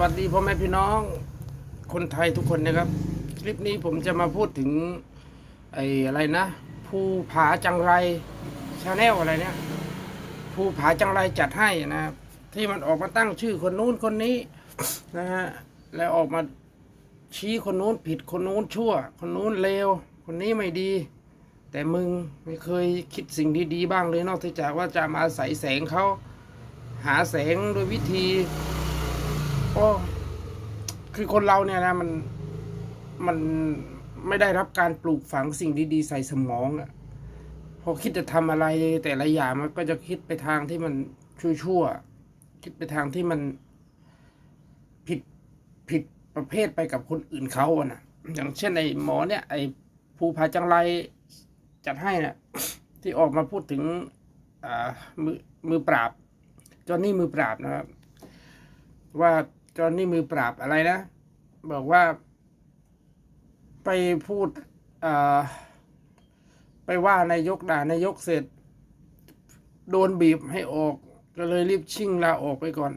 วัสดีพ่อแม่พี่น้องคนไทยทุกคนนะครับ คลิปนี้ผมจะมาพูดถึงไอ้อะไรนะภูผาจังไรชาแนลอะไรเนี่ยภูผาจังไรจัดให้นะครับ ที่มันออกมาตั้งชื่อคนนู้นคนนี้นะฮะแล้วออกมาชี้คนนู้นผิดคนนู้นชั่ว คนนู้นเลว คนนี้ไม่ดี แต่มึงไม่เคยคิดสิ่งดีๆบ้างเลยนอกจากว่าจะมาอาศัยแสงเขาหาแสงโดยวิธี โอ้คือคนเราเนี่ยนะมันมันไม่ได้รับการปลูกฝังสิ่งดีๆใส่สมองอะพอคิดจะทำอะไรแต่ละอย่างมันก็จะคิดไปทางที่มันชั่วๆคิดไปทางที่มันผิดผิดประเภทไปกับคนอื่นเขาอะนะอย่างเช่นไอ้หมอเนี่ย ไอ้ภูผาจังไรจัดให้นะ่ะที่ออกมาพูดถึงอ่ามือมือปราบจอห์นนี่มือปราบนะครับ ว่า จอนนี่มือปราบอะไรนะ บอกว่า ไปพูดไปว่านายกด่านายกเสร็จ โดนบีบให้ออก ก็เลยรีบชิ่งลาออกไปก่อน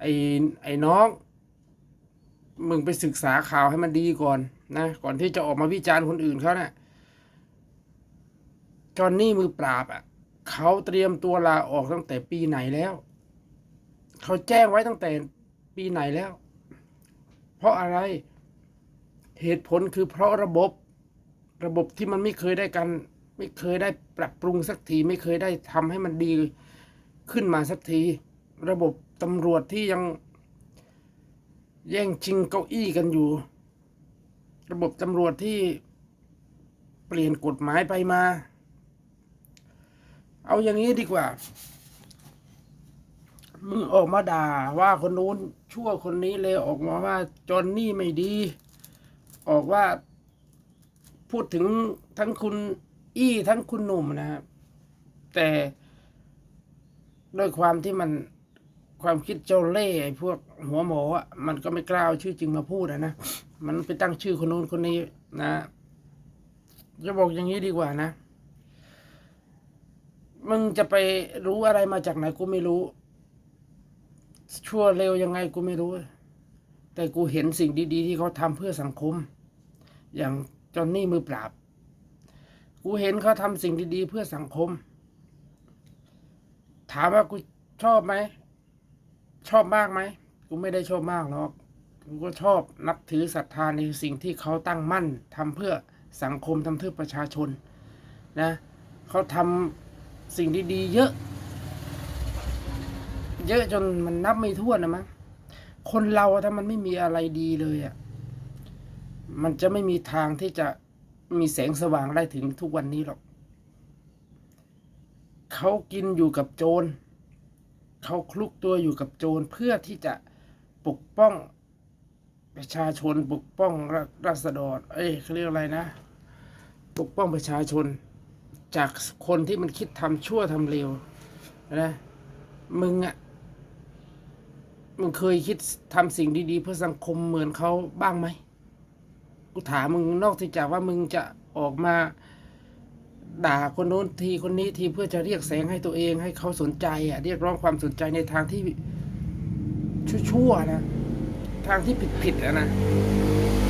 ไอ้ไอ้น้อง มึงไปศึกษาข่าวให้มันดีก่อนนะ ก่อนที่จะออกมาวิจารณ์คนอื่นเขาเนะ่ะจอนนี่มือปราบอะเขาเตรียมตัวลาออกตั้งแต่ปีไหนแล้ว เขาแจ้งไว้ตั้งแต่ ปีไหนแล้ว เพราะอะไรเหตุผลคือเพราะระบบระบบที่มันไม่เคยได้กัน ไม่เคยได้ปรับปรุงสักที ไม่เคยได้ทำให้มันดีขึ้นมาสักที ระบบตำรวจที่ยัง แย่งชิงเก้าอี้กันอยู่ ระบบตำรวจที่เปลี่ยนกฎหมายไปมา เอาอย่างนี้ดีกว่า มึงออกมาด่าว่าคนนู้นชั่วคนนี้เลยออกมาว่าจอนนี่ไม่ดี ออกว่า พูดถึงทั้งคุณอี้ทั้งคุณหนุ่มนะครับแต่ด้วยความที่มันความคิดเจ้าเล่ห์ไอ้พวกหัวหมออะมันก็ไม่กล้าเอาชื่อจริงมาพูดอะนะมันไปตั้งชื่อคนนู้นคนนี้นะจะบอกอย่างนี้ดีกว่านะ มึงจะไปรู้อะไรมาจากไหนกูไม่รู้ ชั่วเร็วยังไงกูไม่รู้ แต่กูเห็นสิ่งดี ๆ ที่เขาทำเพื่อสังคม อย่างจอนนี่มือปราบ กูเห็นเขาทำสิ่งดี ๆ เพื่อสังคม ถามว่ากูชอบไหม ชอบมากไหม กูไม่ได้ชอบมากหรอก กูก็ชอบนับถือศรัทธาในสิ่งที่เขาตั้งมั่นทำเพื่อสังคมทำเพื่อประชาชน นะ เขาทำสิ่งดี ๆ เยอะ เยอะจนมันนับไม่ถ้วนนะมั้งคนเราถ้ามันไม่มีอะไรดีเลยอะมันจะไม่มีทางที่จะมีแสงสว่างได้ถึงทุกวันนี้หรอก เขากินอยู่กับโจร เขาคลุกตัวอยู่กับโจรเพื่อที่จะปกป้อง ประชาชนปกป้องรราษฎร เอ้ยเขาเรียกอะไรนะ ปกป้องประชาชน จากคนที่มันคิดทำชั่วทำเลวนะ มึงอะ มึงเคยคิดทำสิ่งดีๆ เพื่อสังคมเหมือนเขาบ้างไหม กูถามมึงนอกจากว่ามึงจะออกมา ด่าคนโน้นทีคนนี้ทีเพื่อจะเรียกแสงให้ตัวเองให้เขาสนใจอะ เรียกร้องความสนใจในทางที่ชั่วๆนะ ทางที่ผิดๆอะนะ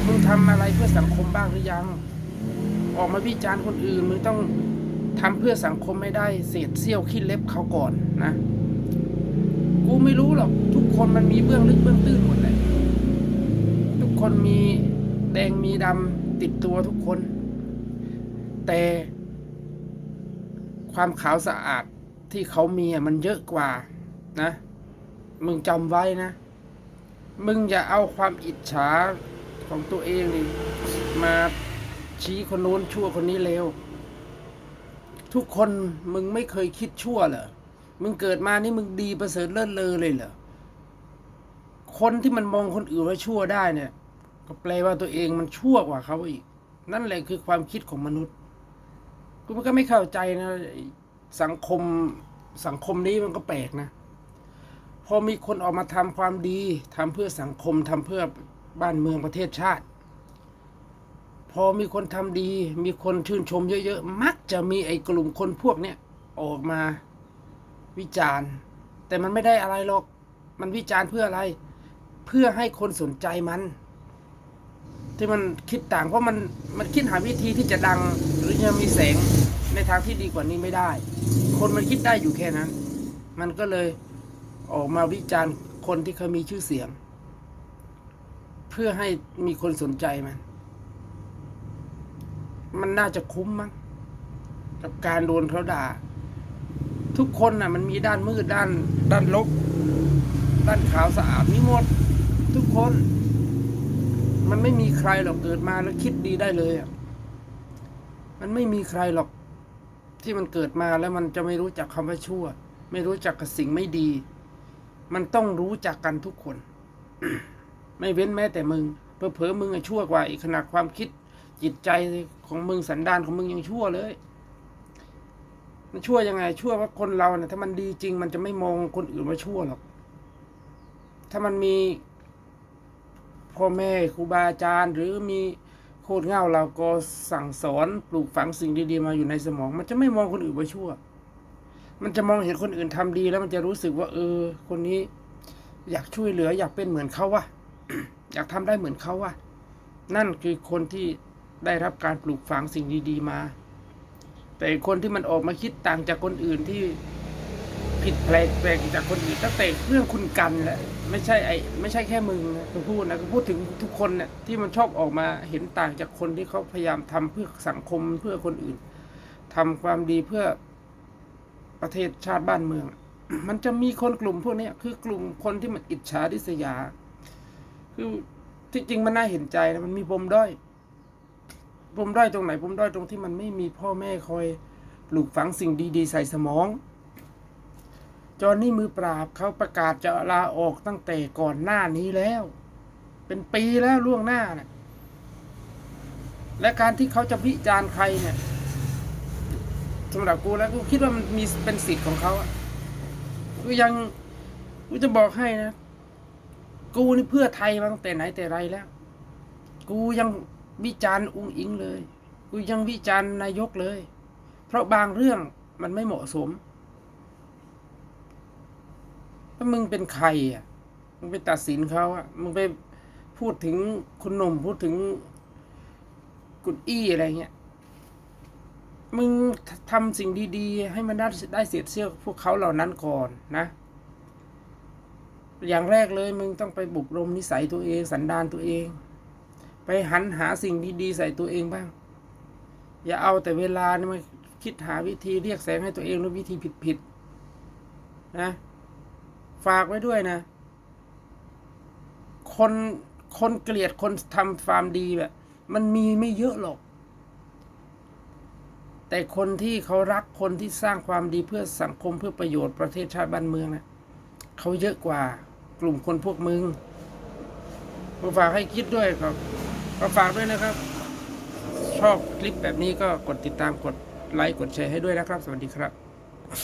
มึงทำอะไรเพื่อสังคมบ้างหรือยัง ออกมาวิจารณ์คนอื่น มึงต้องทำเพื่อสังคมไม่ได้ เศษเสี้ยวขี้เล็บเขาก่อนนะ กูไม่รู้หรอก ทุกคนมันมีเบื้องลึกเบื้องตื้นหมดเลยทุกคนมีแดงมีดำติดตัวทุกคน แต่ความขาวสะอาดที่เขามีอะมันเยอะกว่านะ มึงจำไว้นะ มึงอย่าเอาความอิจฉาของตัวเองนี่มาชี้คนโน้นชั่วคนนี้เลวทุกคนมึงไม่เคยคิดชั่วเหรอ มึงเกิดมานี่มึงดีประเสริฐเลิศเลอเลยเหรอ คนที่มันมองคนอื่นว่าชั่วได้เนี่ย ก็แปลว่าตัวเองมันชั่วกว่าเขาอีก นั่นแหละคือความคิดของมนุษย์กูมันก็ไม่เข้าใจนะสังคมสังคมนี้มันก็แปลกนะ พอมีคนออกมาทำความดีทำเพื่อสังคมทำเพื่อบ้านเมืองประเทศชาติ พอมีคนทำดี มีคนชื่นชมเยอะๆ มักจะมีไอ้กลุ่มคนพวกเนี้ยออกมา วิจารณ์ แต่มันไม่ได้อะไรหรอก มันวิจารณ์เพื่ออะไร เพื่อให้คนสนใจมัน ที่มันคิดต่างเพราะมันมันคิดหาวิธีที่จะดังหรือจะมีแสงในทางที่ดีกว่านี้ไม่ได้ คนมันคิดได้อยู่แค่นั้น มันก็เลยออกมาวิจารณ์คนที่เขามีชื่อเสียง เพื่อให้มีคนสนใจมัน มันน่าจะคุ้มมั้งกับการโดนเขาด่า ทุกคนน่ะมันมีด้านมืดด้าน ด้านลบ ด้านขาวสะอาดมีหมด ทุกคน มันไม่มีใครหรอกเกิดมาแล้วคิดดีได้เลยอะมันไม่มีใครหรอกที่มันเกิดมาแล้วมันจะไม่รู้จักคำว่าชั่ว ไม่รู้จักกับสิ่งไม่ดี มันต้องรู้จักกันทุกคน ไม่เว้นแม้แต่มึงเผลอมึงอะชั่วกว่าอีกขนาดความคิดจิตใจของมึงสันดานของมึงยังชั่วเลย มันชั่วยังไง ชั่วว่าคนเราเนี่ยถ้ามันดีจริง มันจะไม่มองคนอื่นว่าชั่วหรอก ถ้ามันมีพ่อแม่ครูบาอาจารย์ หรือมีโคตรเง่าเราก็สั่งสอนปลูกฝังสิ่งดีๆมาอยู่ในสมอง มันจะไม่มองคนอื่นว่าชั่ว มันจะมองเห็นคนอื่นทำดีแล้วมันจะรู้สึกว่า เออ คนนี้ อยากช่วยเหลือ อยากเป็นเหมือนเขาวะอยากทำได้เหมือนเขาวะนั่นคือคนที่ได้รับการปลูกฝังสิ่งดีๆมา แต่คนที่มันออกมาคิดต่างจากคนอื่นที่ผิดแปลกแปลกจากคนอื่นตั้งแต่เรื่องคุณกันแหละไม่ใช่ไอไม่ใช่แค่มึงนะกูพูดนะกูพูดถึงทุกคนเนี่ยที่มันชอบออกมาเห็นต่างจากคนที่เขาพยายามทำเพื่อสังคมเพื่อคนอื่นทำความดีเพื่อประเทศชาติบ้านเมือง มันจะมีคนกลุ่มพวกนี้คือกลุ่มคนที่มันอิจฉาริษยา คือที่จริงมันน่าเห็นใจนะมันมีปมด้อย ปมด้อยตรงไหนปมด้อยตรงที่มันไม่มีพ่อแม่คอยปลูกฝังสิ่งดี ๆ ใส่สมอง จอหนนี่มือปราบเขาประกาศจะลาออกตั้งแต่ก่อนหน้านี้แล้ว เป็นปีแล้วล่วงหน้านะและการที่เขาจะวิจารณ์ใครเนี่ยสำหรับกูแล้วกูคิดว่ามันมีเป็นสิทธิ์ของเขาอะกูยังกูจะบอกให้นะ กูนี่เพื่อไทยมาตั้งแต่ไหนแต่ไรแล้ว กูยัง วิจารณ์อุ้งอิงเลยกูยังวิจารณ์นายกเลย เพราะบางเรื่องมันไม่เหมาะสมถ้ามึงเป็นใครอะ มึงไปตัดสินเขาอะ มึงไปพูดถึงคุณหนุ่มพูดถึงกุดอี้อะไรเงี้ย มึงทำสิ่งดีๆ ให้มันได้ได้เสียดเสี้ยวพวกเขาเหล่านั้นก่อนนะ อย่างแรกเลยมึงต้องไปบุกรมนิสัยตัวเอง สันดานตัวเอง ไปหันหาสิ่งดีๆใส่ตัวเองบ้าง อย่าเอาแต่เวลานี่มาคิดหาวิธีเรียกแสงให้ตัวเองด้วยวิธีผิดๆนะฝากไว้ด้วยนะ คนคนเกลียดคนทำความดีแบบ มันมีไม่เยอะหรอก แต่คนที่เขารักคนที่สร้างความดีเพื่อสังคมเพื่อประโยชน์ประเทศชาติบ้านเมืองนะเขาเยอะกว่ากลุ่มคนพวกมึงผมฝากให้คิดด้วยครับ ก็ฝากด้วยนะครับ ชอบคลิปแบบนี้ก็กดติดตามกดไลค์กดแชร์ให้ด้วยนะครับ สวัสดีครับ